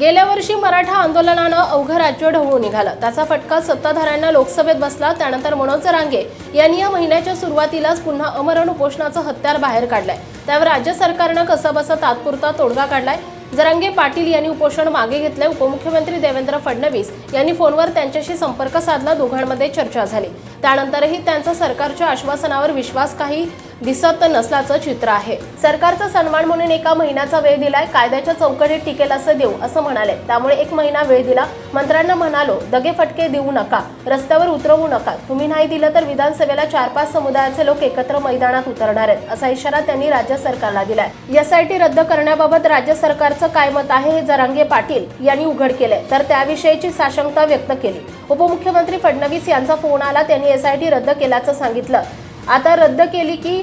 गेल्या वर्षी मराठा आंदोलनानं अवघं राज्य ढवळून निघालं. त्याचा फटका सत्ताधाऱ्यांना लोकसभेत बसला. त्यानंतर मनोज जरांगे यांनी या महिन्याच्या सुरुवातीलाच पुन्हा अमरण उपोषणाचं हत्यार बाहेर काढलंय. त्यावर राज्य सरकारनं कसाबसा तात्पुरता तोडगा काढलाय. जरांगे पाटील यांनी उपोषण मागे घेतलंय. उपमुख्यमंत्री देवेंद्र फडणवीस यांनी फोनवर त्यांच्याशी संपर्क साधला. दोघांमध्ये चर्चा झाली. त्यानंतरही त्यांचा सरकारच्या आश्वासनावर विश्वास काही दिसत नसल्याचं चित्र आहे. सरकारचा सन्मान म्हणून एका महिन्याचा वेळ दिलाय कायद्याच्या चौकटीत टिकेल असं देऊ असं म्हणाले. त्यामुळे एक महिना वेळ दिला. मंत्र्यांना म्हणालो दगे फटके देऊ नका रस्त्यावर उतरवू नका. तुम्ही नाही दिलं तर विधानसभेला चार पाच समुदायाचे लोक एकत्र मैदानात उतरणार आहेत असा इशारा त्यांनी राज्य सरकारला दिलाय. एसआयटी रद्द करण्याबाबत राज्य सरकारचं काय मत आहे हे जरांगे पाटील यांनी उघड केलंय. तर त्याविषयीची साशंकता व्यक्त केली. उपमुख्यमंत्री फडणवीस यांचा फोन आला त्यांनी एसआयटी रद्द केल्याचं सांगितलं. आता रद्द केली की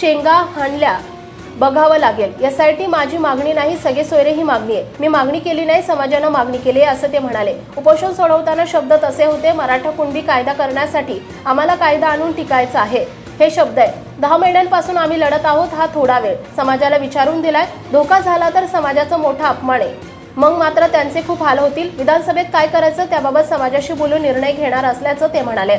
शेंगा हाणल्या बघावं लागेल. यासाठी माझी मागणी नाही सगळे सोयरे ही मागणी आहे. मी मागणी केली नाही समाजानं मागणी केली आहे असं ते म्हणाले. उपोषण सोडवताना शब्द तसे होते मराठा कुणबी कायदा करण्यासाठी आम्हाला कायदा आणून टिकायचा आहे. हे शब्द आहे. दहा महिन्यांपासून आम्ही लढत आहोत हा थोडा वेळ. समाजाला विचारून दिलाय धोका झाला तर समाजाचा मोठा अपमान आहे. मग मात्र त्यांचे खूप हाल होतील. विधानसभेत काय करायचं त्याबाबत समाजाशी बोलून निर्णय घेणार असल्याचं ते म्हणाले.